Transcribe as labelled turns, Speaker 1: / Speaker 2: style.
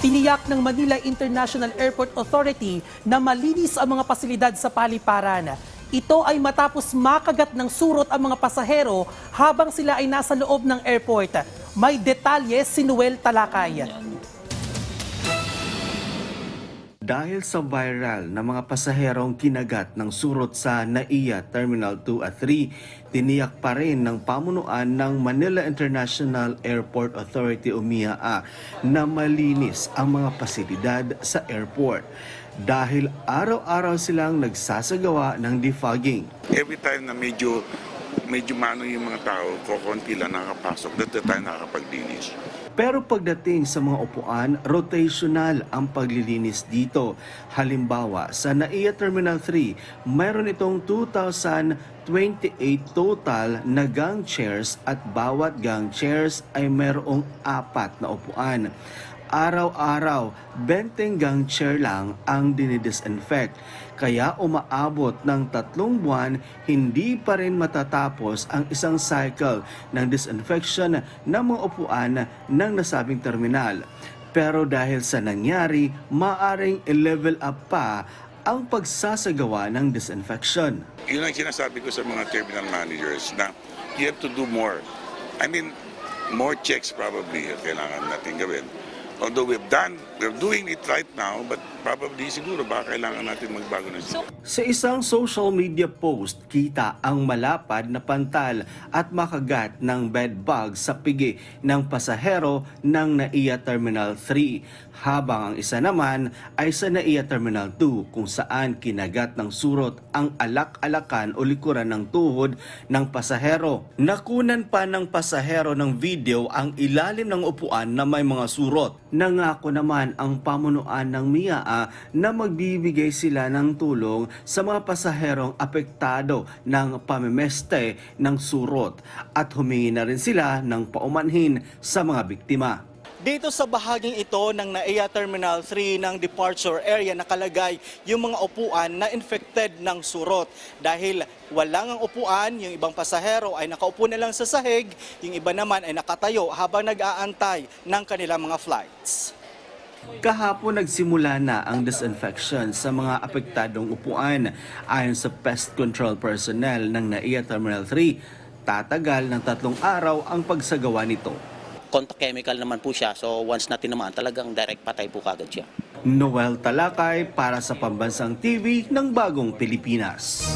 Speaker 1: Tiniyak ng Manila International Airport Authority na malinis ang mga pasilidad sa paliparan. Ito ay matapos makagat ng surot ang mga pasahero habang sila ay nasa loob ng airport. May detalye si Noel Talakay.
Speaker 2: Dahil sa viral na mga pasaherong kinagat ng surot sa NAIA Terminal 2 at 3, tiniyak pa rin ng pamunuan ng Manila International Airport Authority o MIAA na malinis ang mga pasilidad sa airport dahil araw-araw silang nagsasagawa ng defogging.
Speaker 3: every time na medyo medyo mano yung mga tao, kokonti lang nakapasok, dito tayo nakakapaglinis.
Speaker 2: Pero pagdating sa mga upuan, rotational ang paglilinis dito. Halimbawa, sa NAIA Terminal 3, mayroon itong 2,028 total na gang chairs at bawat gang chairs ay mayroong apat na upuan. Araw-araw, 20 gang chair lang ang dinidisinfect. Kaya umaabot ng tatlong buwan, hindi pa rin matatapos ang isang cycle ng disinfection ng mga upuan ng nasabing terminal. Pero dahil sa nangyari, maaring i-level up pa ang pagsasagawa ng disinfection.
Speaker 3: Yun ang sinasabi ko sa mga terminal managers na you have to do more. I mean, more checks probably ang kailangan natin gawin. Although we've done, we're doing it right now, but probably siguro baka kailangan natin magbago ng so,
Speaker 2: Sa isang social media post, kita ang malapad na pantal at makagat ng bed bug sa pigi ng pasahero ng NAIA Terminal 3 habang ang isa naman ay sa NAIA Terminal 2 kung saan kinagat ng surot ang alak-alakan o likuran ng tuhod ng pasahero. Nakunan pa ng pasahero ng video ang ilalim ng upuan na may mga surot. Nangako naman ang pamunuan ng MIAA na magbibigay sila ng tulong sa mga pasaherong apektado ng pamemeste ng surot at humingi na rin sila ng paumanhin sa mga biktima.
Speaker 4: Dito sa bahaging ito ng NAIA Terminal 3 ng departure area nakalagay yung mga upuan na infected ng surot. Dahil walang ang upuan, yung ibang pasahero ay nakaupo na lang sa sahig, yung iba naman ay nakatayo habang nag-aantay ng kanilang mga flights.
Speaker 2: Kahapon nagsimula na ang disinfection sa mga apektadong upuan. Ayon sa pest control personnel ng NAIA Terminal 3, tatagal ng tatlong araw ang pagsagawa nito.
Speaker 5: Contact chemical naman po siya. So once na tinamaan, talagang direct patay po kagad siya.
Speaker 2: Noel Talakay para sa Pambansang TV ng Bagong Pilipinas.